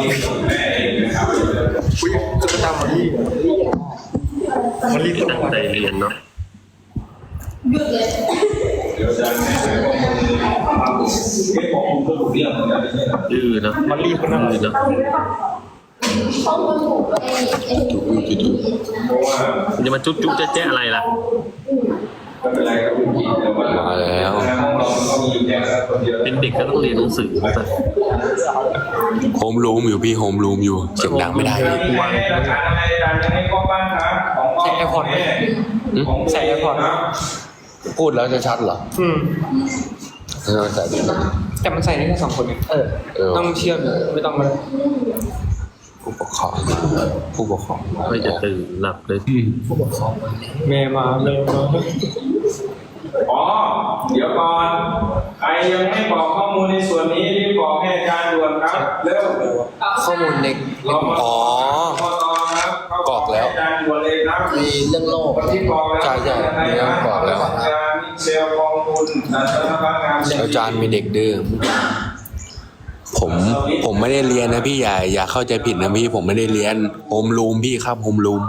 อุ้ยตุ๊กตามันรีมันรีบตั้งใจเรียนเนาะดื้อเนาะมันรีบมันนั่งดื้อเนาะมันจะมาจุ๊จุ๊แจ๊ะแจ๊ะอะไรล่ะ มาแล้ว เป็นเด็กก็ต้องเรียนหนังสือนะโฮมรูมอยู่พี่โฮมรูมอยู่ เสียงดังไม่ได้พี่กูวางใส่แอร์พอร์ตไหมใส่แอร์พอร์ตไหมพูดแล้วจะชัดเหรอ อืมเออใส่ดีกว่าแต่มันใส่ได้แค่สองคนเองเออเออต้องเชื่อมไม่ต้องมา ผู้ปกครองผู้ปกครองไม่จะตื่นหลับเลยแม่มาแม่มาอ๋อเดี๋ยวก่อนใครยังไม่บอกข้อมูลในส่วนนี้รีบบอกให้อาจารย์ด่วนครับเร็วข้อมูลในเรามาอ๋อพอตอครับบอกแล้วอาจารย์ด่วนเลยครับมีเรื่องโลกที่บอกแล้วใช่ใช่มีเรื่องบอกแล้วอาจารย์มิเชลกองทุนอาจารย์พนักงานอาจารย์มีเด็กดื้อ ผมผมไม่ได้เรียนนะพี่อย่าอย่าเข้าใจผิดนะพี่ผมไม่ได้เรียนโฮมรูมพี่ครับโฮมรูม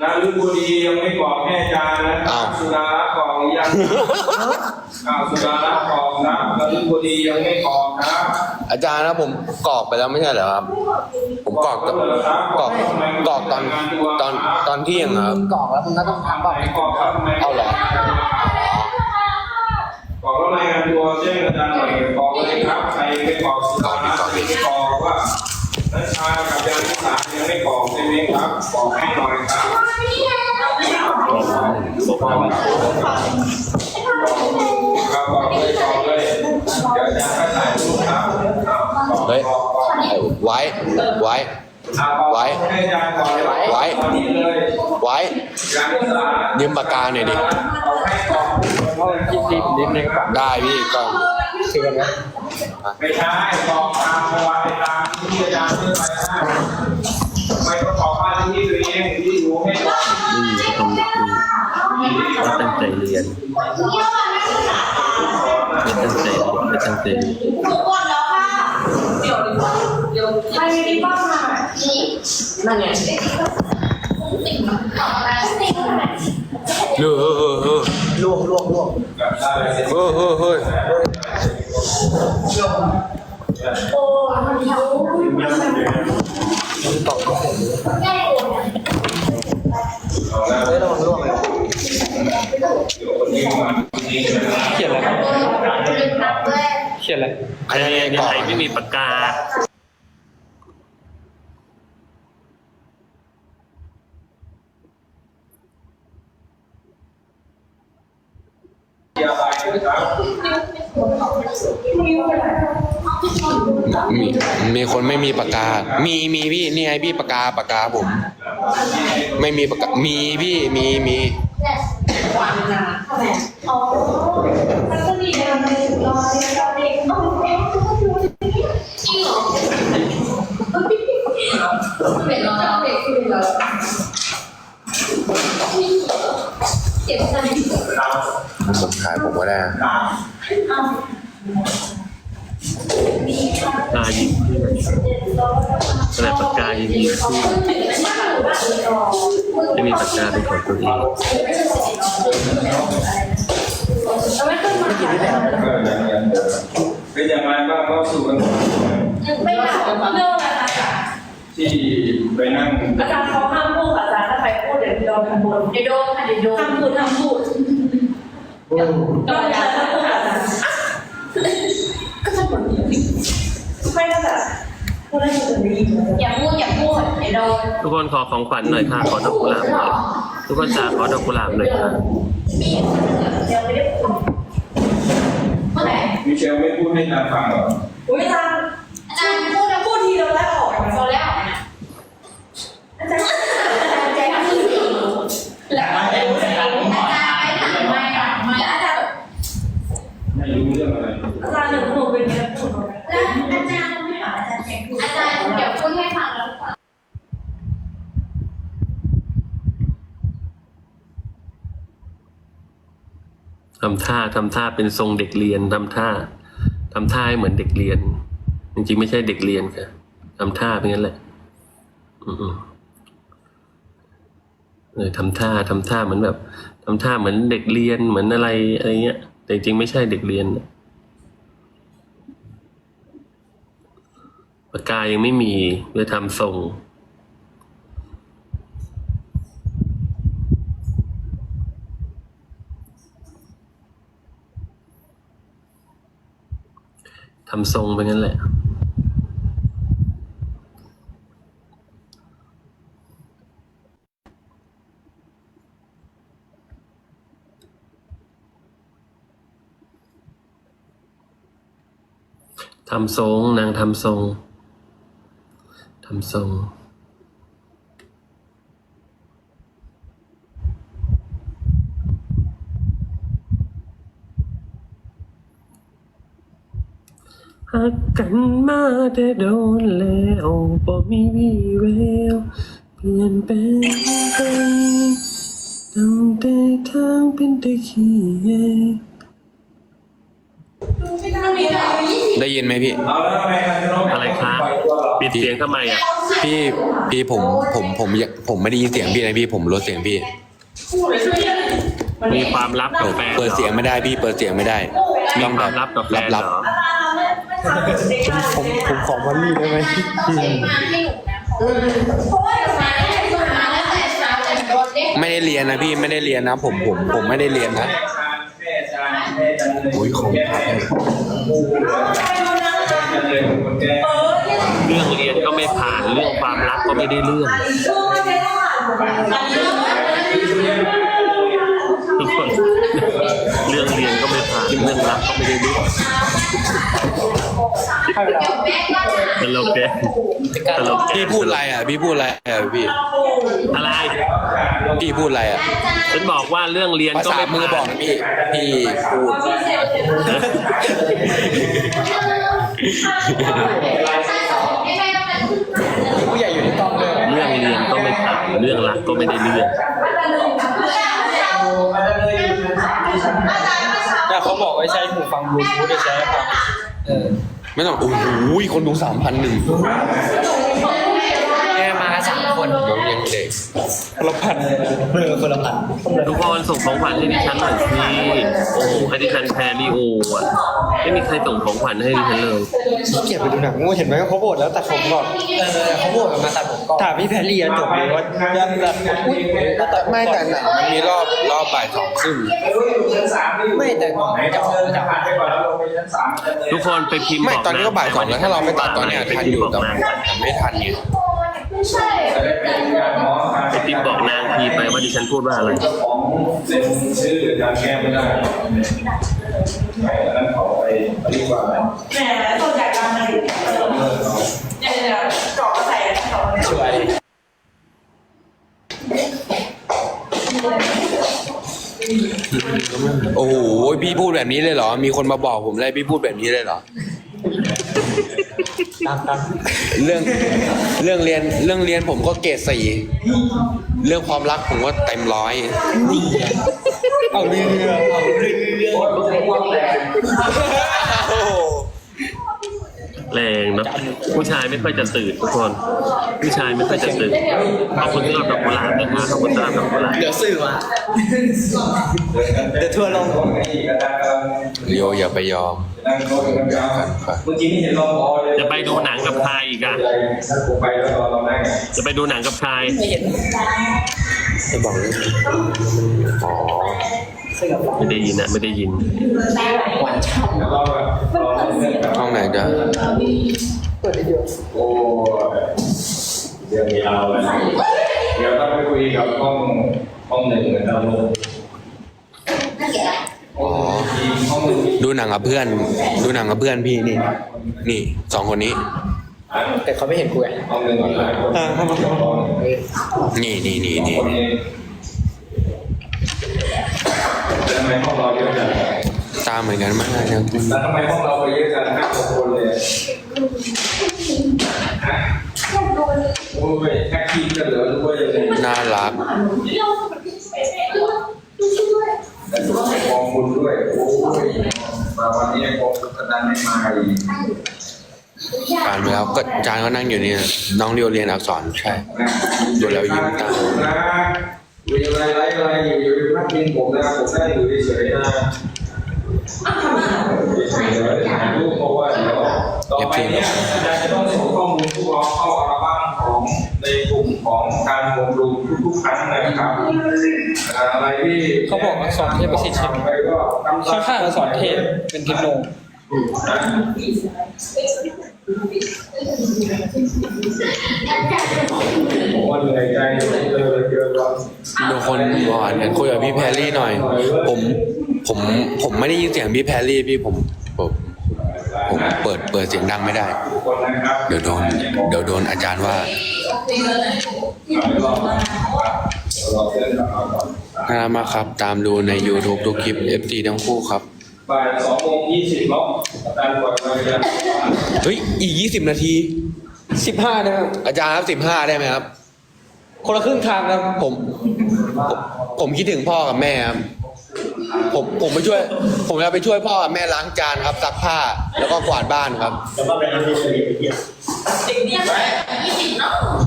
นารุบุรียังไม่บอกให้อาจารย์นะคอ้ารัวบสุดารัตน์บอกหรือยังอ้าวสุดารัตน์บอกนะนารุบุรียังไม่บอกนะอาจารย์นะผมกรอกไปแล้วไม่ใช่เหรอครับ ผมกรอกกับกรอกกรอกตอนตอนตอนเที่ยงครับกรอกแล้วมึงก็ต้องทำแบบไม่บอกครับทำไมเอาเหรอ อกให้หน่อยครับครับบอกเลยบอกเลยเดี๋ยวจารย์ให้ถ่ายรูปครับเฮ้ยไว้ไว้ไว้ไว้ไว้ยืมปากกาหน่อยดิเอาให้ก่อนเพราะคิดดีนิดนึงก่อนได้พี่ก็คือกันนะไม่ใช่บอกตามวัติตามที่อาจารย์ขึ้นไปนะ ไม่ตั้งใจนทุกคนแล้วค่ะ เดี๋ยวเดี๋ยวใครดีบ้างมานี่นั่นไงติ่งของอะไรติ่งอะไรเฮ้ยเฮ้ยเฮ้ยลวกลวกลวกกับได้เลยเฮ้ยเฮ้ยเฮ้ โอ้มันเขา ตอกก็เสร็จ แก้โอน เฮ้ยระวังลวกเลยเขียนอะไร เป็นนักแรก เขี ยนอะไรใครใครไม่มีปากกาอย่าไปนะครับมีมีคนไม่มีปากกา มีมีพี่นี่ไงพี่ปากกาปากกาผม ไม่มีปากกา มีพี่มีมีวันนะอ๋อมันก็ดีนะมันถึง รอเด็กรอเด็กเอาเด็กก็ดูจริงเหรอเป็นรอแล้วเด็กคือเราเจ็บใจผมขายผมก็ได้นะตายิงเพื่อนขนาดปากกายังยิงเพื่อนไม่มีปากกาเป็นของตัวเอง เป็นอย่างไรบ้างก็สู่กันไม่หนักเรื่องอะไรคะที่ไปนั่งอาจารย์เขาห้ามพูดอาจารย์ถ้าใครพูดเดี๋ยวโดนทำบุญเดี๋ยวโดนค่ะเดี๋ยวโดนห้ามพูดห้ามพูดก็อาจารย์ถ้าพูดอาจารย์ก็จะบ่นไม่ก็แบบพูดได้จะดีอย่าพูดอย่าพูดเดี๋ยวโดนทุกคนขอของขวัญหน่อยค่ะขอดอกกุหลาบหน่อย ทุกคนจ๋าขอดอกกุหลาบหน่อยค่ะมีเดี๋ยวไม่ได้พูดเมื่อไหร่มิเชลไม่พูดให้อาจารย์ฟังหรออุ้ยอาจารย์อาจารย์พูดนะพูดทีเราแล้วออกพอแล้วนะอาจารย์อาจารย์ใจทำสิ่งดีแล้วอาจารย์อาจารย์ไม่ถามไม่ถามไม่อาจารย์ ไม่รู้เรื่องอะไร อาจารย์หนูหนูเป็นนักพูดแล้วอาจารย์ไม่ถามอาจารย์แข่งพูดอาจารย์เดี๋ยวพูดให้ฟังแล้วฟัง ทำท่าทำท่าเป็นทรงเด็กเรียนทำท่าทำท่าให้เหมือนเด็กเรียน จริงๆไม่ใช่เด็กเรียนค่ะทำท่าเป็นงั้นแหละเออทำท่าทำท่าเหมือนแบบทำท่าเหมือนเด็กเรียนเหมือนอะไรอะไรเงี้ย แต่จริงๆไม่ใช่เด็กเรียนปากกายังไม่มีเลยทำทรง ทำทรงไปงั้นแหละ ทำทรง นางทำทรง ทำทรง หักกันมาแต่โดนแล้วบ่มีวี่แววเปลี่ยนแปลงไปต้องได้ทางเป็นตะขี้แยได้ยินไหมพี่เอาแล้วทำไมครับพี่น้องอะไรคะปิดเสียงทำไมอะ พี่พี่ผมผมผมอยากผมไม่ได้ยินเสียงพี่นะพี่ผมลดเสียงพี่ มีความลับกับแฟนหรอเปิดเสียงไม่ได้พี่เปิดเสียงไม่ได้มีต้องคแบวามบลับกับแฟนเหร ลับอผมผมขอมอลลี่ได้ไหมๆไม่ได้เรียนนะพี่ไม่ได้เรียนนะผมผมผมไม่ได้เรียนนะแม่จานแม่จานเลยอุ้ยของพระจานเลยคนแก่เรื่องเรียนก็ไม่ผ่านเรื่องความรักก็ไม่ได้เรื่องทุกคน เรื่องเรียนก็ไม่ผ่านเรื่องรักก็ไม่ได้เรื่องตลกแกตลกแกพี่พูดอะไรอะพี่พูดอะไรอะพี่อะไรพี่พูดอะไรอะฉันบอกว่าเรื่องเรียนภาก็ษาไม่มือบอกนะพี่พี่พูดผู้ใหญ่อยู่ในกล้องเลย เรื่องเรียนก็ไม่ผ่านเรื่องรักก็ไม่ได้เรื่อง แต่เขาบอกว่าใช้หูฟังบลูทูธจะใช้ครับเออไม่ต้อง โอ้โหคนดูสามพันหนึ่งแกมาสามคนเดี๋ยวยังเด็ก คนละพันเออคนละพันทุกคนส่งของขวัญให้ดิฉันหน่อยสิโอ้โหให้ดิฉันแพรริโออะไม่มีใครส่งของขวัญให้ดิฉันเลยขี้เกียจไปดูหนังงูเห็นไหมเขาโบดแล้วตัดผมก่อนเออเขาโบดมาตัดผมก่อนถามพี่แพรรี่อะจบเลยว่ายันแบบอุ้ยตัดผมไม่ก่อแต่นหนังมันมีรอบรอบบ่ายสองครึ่งไม่แต่ก่อนไหนจะจะออกเดินมาจะจากผ่านไปก่อนแล้วลงไปชั้นสามจะเดินทุกคนไปพิมพ์ไม่บอกตอนนี้ก็บ่ายสองแล้วถ้าเราไม่ตัดตอนเนี้ยทันอยู่แต่แต่ไม่ทันเนี่จะได้เป็นการมอทางไปพิมบอกนางทีไปว่าดิฉันพูดว่าอะไร เจ้าของเซ็นชื่อจานแก้ไม่ได้ไม่อันนั้นเขาไปดีกว่าแหมส่วนใหญ่การมาอยู่เนี่ยเดี๋ยวกรอกใส่อกเนี่ยสวยโอ้โหพี่พูดแบบนี้เลยเหรอ มีคนมาบอกผมเลยพี่พูดแบบนี้เลยเหรอ เรื่องเรื่องเรียนเรื่องเรียนผมก็เกรดสี่เรื่องความรักผมก็เต็มร้อยเอาเรือเอาเรือโอ้โห แรงเนอะผู้ชายไม่ค่อยจะตื่นทุกคน ผู้ชายไม่ค่อยจะตื่นขอบคุณสำหรับดอกกุหลาบนะคะขอบคุณสำหรับดอกกุหลาบเดี๋ยวสื่อมาเดี๋ยวทัวร์ลงเรียวอย่าไปยอมนั่งโต๊ะกันครับเมื่อกี้นี่เห็นรองพอเลยจะไปดูหนังกับใครอีกอะถ้าผมไปแล้วรอเรานั่งจะไปดูหนังกับใครไม่เห็นจะบอกเลยอ๋อสื่อกับ ไม่ได้ยินนะไม่ได้ยินหวานฉ่แล้วก็แบบรอเพื่อนกับห้องไหนจะำเปิดได้เยอะโอ้เดี๋ยวยาวเลยเดี๋ยวต้องไปคุยกับห้องห้องหนึ่งเหมือนเราลงอ๋อทีมห้องหนึ่งดูหนังกับเพื่อน ดูหนังกับเพื่อนพี่นี่ นี่สองคนนี้ แต่เขาไม่เห็นกูไงห้องหนึ่งมีหลายคนอ่าครับผมนี่นี่นี่นี่ โอเคแล้วทำ ไมห้องเราเยอะจังตามเหมือนกันมากนะแล้วทำไมห้องเราไปเยอะจังห้าหกคนเลยฮะโอ้ยแท็กซี่กันเหรอหรือว่ายังไงน่ารักแต่สุดท้ายมองคุณด้วย โอ้ยมาวันนี้กองทุนกระดานไม่มาอีกอ่านไปแล้วก็จารย์ก็นั่งอยู่นี่น้องเรียวเรียนอักษรใช่ดูแล้วยิ้มตาม มีอะไรไรอะไรอยู่อยู่ที่พักพิงผมนะผมได้อยู่เฉยๆนะเฉยๆถ่ายรูปเพราะว่าเดี๋ยวต่อไปเนี้ยอาจารย์จะต้องส่งข้อมูลพวกเราเข้าอัลบั้มของในกลุ่มของการรวมรวมทุกๆครั้งนะครับอะไรที่เขาบอกอักษรเทพประสิทธิ์ใช่ไหมไปก็ทำตามข้างๆอักษรเทพเป็นเทคโนผ มว่าเหนื่อยใจเจอเจอดูคนก่อนเนี่ยคุยกับพี่แพรรี่หน่อย ผมผมผมไม่ได้ยินเสียงพี่แพรรี่พี่ผมผมผมเปิดเปิดเสียงดังไม่ได้ เดี๋ยวโดนเดี๋ยวโดนอาจารย์ว่ารอบรอบเดินกลับมาก่อนน่ามาครับ ตามดูใน YouTube ทุกคลิป FT ทั้งคู่ครับบ่ายสองโมงยี่สิบรอบอาจารย์ปล่อยไปเลยเฮ้ย อีก20นาทีสิบห้านะครับอาจารย์ครับ15ได้ไหมครับ คนละครึ่งทางครับผมผมผมคิดถึงพ่อกับแม่ครับผมผมไปช่วย ผมจะไปช่วยพ่อกับแม่ล้างจานครับซักผ้าแล้วก็กวาดบ้านครับ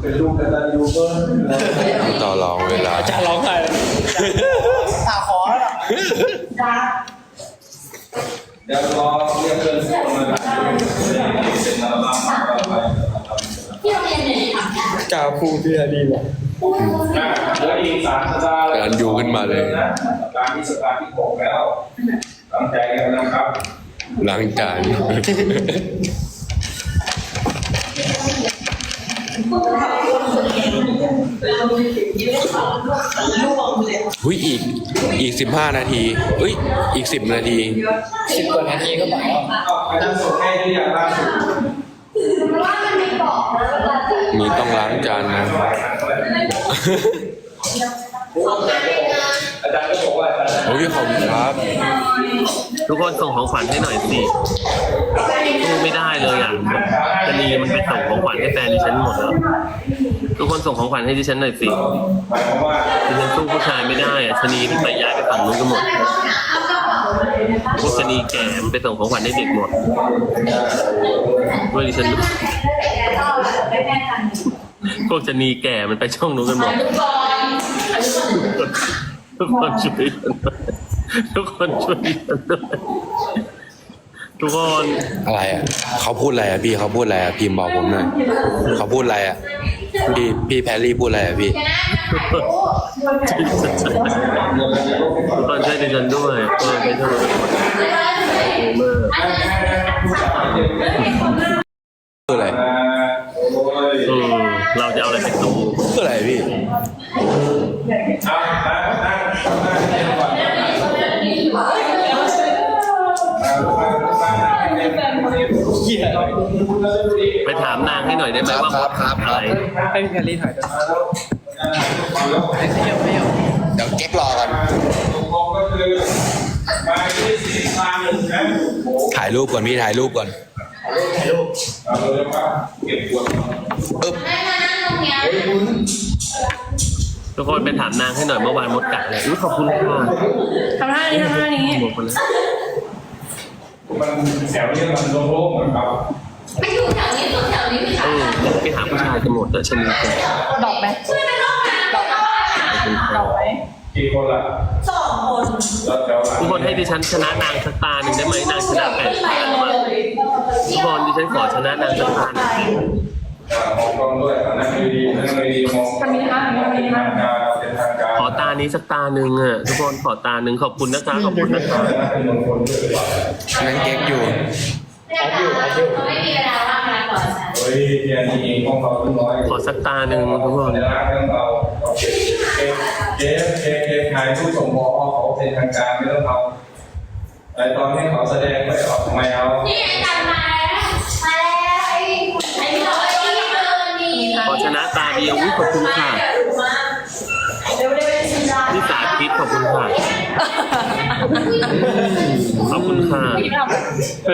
เป็นลูกกตัญญูเพิ่มต่อรองเวลาอาจารย์ร้องไห้เลยเดี๋ยวรอเรียกเพื่อนทุกคนมาเป็นอัลบั้มต่อไป ที่โรงเรียนเนี่ยทำได้จ่าครูพี่อาดีบอกอะเหลืออีกสามสัปดาห์กำลังอยู่ขึ้นมาเลยนะสัปดาห์ที่สัปดาห์ที่หกแล้วตั้งใจกันนะครับล้างจานหุ้ยอีกอีก15นาทีเอ้ยอีก10นาทีสิบกว่านาทีก็หมดแล้วเอาอาจารย์ส่งให้ที่อย่างล่าสุด ว่ามันไม่บอกนะเวลาจะมีต้องล้างจานนะอาจารย์ก็บอกว่าอาจารย์โอ้ยขอบคุณครับ ทุกคนส่งของขวัญให้หน่อยสิสู้ไม่ได้เลยอะจะนีมันไปส่งของขวัญให้แฟนดิฉันหมดแล้ว ทุกคนส่งของขวัญให้ดิฉันหน่อยสิหมายความว่าดิฉันสู้ผู้ชายไม่ได้อะชะนีที่ไปย้ายไปฝั่งนู้นกันหมดพวก ชะนีแก่มันไปส่งของขวัญให้เด็กหมดด้วยดิฉันพวกชะนีแก่มันไปช่องนู้นกันหมดทุกคนช่วยกันด้วยทุกคนช่วยกันด้วยทุกคนอะไรอะเขาพูดอะไรอะพี่เขาพูดอะไรอะพิมพ์บอกผมหน่อยเขาพูดอะไรอะ พี่พี่แพรรี่พูดอะไรอะพี่ทุกคนช่วยดิฉันด้วยเออไม่ใช่เลยโอ้มากคืออะไร ห้หน่อยได้ไหมว่าครับครับอะไรให้พี่แพรรี่ถ่ายด้วยไม่เอาไม่เอาเดี๋ยวเก๊กรอก่อนตกลงก็คือมาที่สี่พันหนึ่งนะโอ้โหถ่ายรูปก่อนพี่ถ่ายรูปก่อนเอาเลยว่าเก็บปวดปึ๊บทุกคนไปถามนางให้หน่อยเมื่อวานมดกัดเลยอุ๊ยขอบคุณค่ะทำท่านี้ทำท่านี้หมดไปแล้วมันแถวนี้มันโล่งๆเหมือนกับ ไม่อยู่แถวนี้อยู่แถวนี้พี่เออไปหาผู้ชายกันหมดแล้วชะนีแก่ดอกไหมช่วยไปรอบนะดอกดอกไหมกี่คนละสองคนแล้วแถวหลังทุกคนให้ดิฉันชนะนางสักตาหนึ่งได้ไหมนางชนะแปดตาหรือเปล่าทุกคนดิฉันขอชนะนางสักตาหนึ่งอ่ามองกล้องด้วยนั่งดีๆนั่งดีๆมองทำนี้นะคะทำนี้ทานะงการเป็นทางการขอตานี้สักตาหนึ่งอะทุกคนขอตาหนึ่งขอบคุณนะคะขอบคุณนะคะเป็นมงคลด้วย นั่งเก๊กอยู่ไม่มีเวลาว่างนะก่อนเฮ้ยเนี่ยนี่เองของเราน้อยขอสักตาหนึ่งทุกคนเดี๋ยวนะเรื่องเราเกมเกมเกมถ่ายรูปส่งพอเขาเป็นทางการไม่ต้องเอาแต่ตอนที่เขาแสดงไม่ออกไม่เอานี่ไงกันมาแล้วมาแล้วไอ้ไอ้เราไอ้ที่เดินนี่ขอชนะตาเดียวอุ๊ยขอบคุณค่ะเร็วเร็วชิดานี่สาธิตขอบคุณค่ะ ขอบคุณค่ะ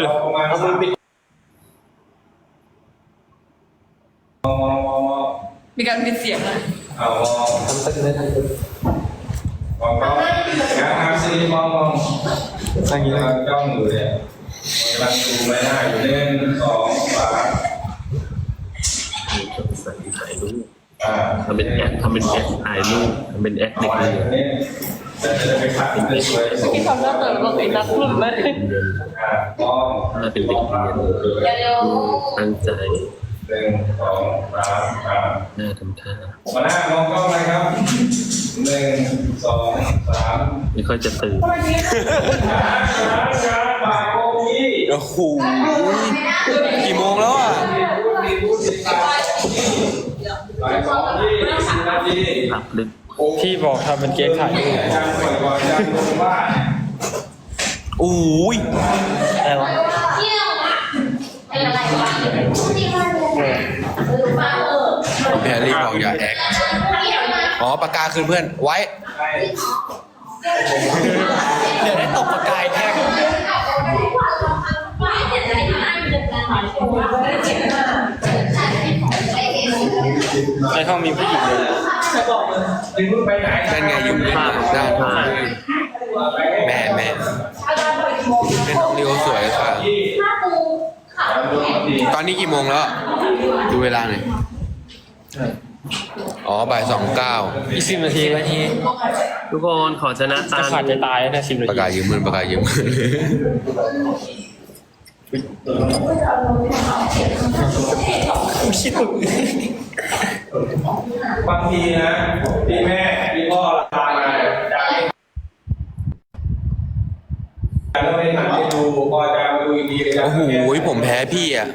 เราประมาณเอามือปิดมองมองมองมองมีการปิดเสียงเลยเอามองทำตึกเลยทำตึกมองกล้องงานงานซีมองมองอย่างนี้กำลังจ้องอยู่เนี่ยกำลังดูไม่ได้อยู่หนึ่งสองสใส่ถ่ายรูปอ่าทำเป็นแอคทำเป็นแอคถ่ายรูปทำเป็นแอคเด็กเรียนเนี่ยจะไปขัดเป็นเด็กเลย ที่ทำหน้าเต๋อบอกไอ้นักรุ่นเลยนอ่าต้องถ้าเป็นเด็กเรียนเดี๋ยวเดี๋ยวตั้งใจหนึ่งสองสามหน้าทำท่ามาหน้ามองกล้องเลยครับหนึ่งสองสามไม่ค่อยจะตื่นช้าช้าช้าบ่ายโมงยี่โอ้โหกี่โมงแล้วอะพูดดีพูดดีบ่ายบ่ายสองยี่นาทีหลับลึก พี่บอกทำเป็นเก๊กถ่ายรูปอาจารย์ป่วยก่อนอาจารย์ลงบ้านโอ้ยอะไรวะเที่ยวอะเป็นอะไรวะที่มันเออมาเออแพรรี่บอกอย่าแอคอ๋อปากกาคืนเพื่อนไว้ใช่เดี๋ยวได้ตบประกายแท่งในห้องมีผู้หญิงเลย นี่เพิ่งไปไหนนั่นไงยุ่งภาพได้ภาพแม่แม่เป็นน้องริโอสวยค่ะที่ถ้าปูขาวดูดีตอนนี้กี่โมงแล้ว ดูเวลาหน่อยอ๋อบ่ายสองเก้าอีกสิบนาทีนาทีทุกคนขอชนะตาจะขาดใจตายนะสิบนาประทีกาศยืมเงินประกาศยืมเงินคิดถึง บางทีนะพี่แม่พี่พ่อลามาจากแล้วไม่ทันได้ดูพอจะมาดูอีกทีโอ้โหผมแพ้พี่อะ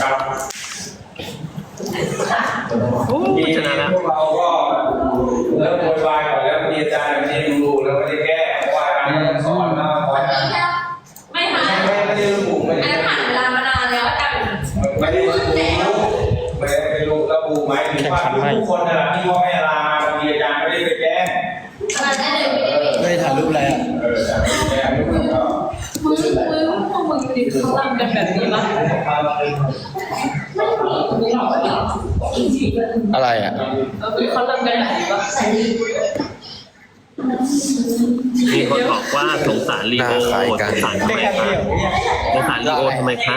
ครับโอ้ทีชนี้นะแล้วพวกเราก็เริ่มโวยวายก่อนแล้วมีอาจารย์ไม่ได้ดูแล้วไม่ได้แก้เพราะว่าอาจารย์สอนมาคอยอ่าน ไม่หา ไม่ไม่ได้ระบุไม่ อัน ได้ นั้นผ่านเวลามานานแล้วกัน ไม่ได้ระบุไม่ได้ไประ บุหมายถึงว่าทุกคนนะที่พ่อแม่ลามาบางทีอาจารย์ไม่ได้ไปแจ้งมันได้เลยไม่ได้ไม่ได้ถ่ายรูปอะไรอะเออแจ้งก็มึงมึงพวกมึงดิเขาทำกันแบบนี้ปะไม่มีมึงหรอกจริงๆอะไรอะเออเขาทำกันแบบนี้ปะมีคนบอกว่าสงสารลีโอหน้าคล้ายกันสงสารทำได้ไมแค่คะเดียวเนี่ยสงสารลีโอทำไมคะ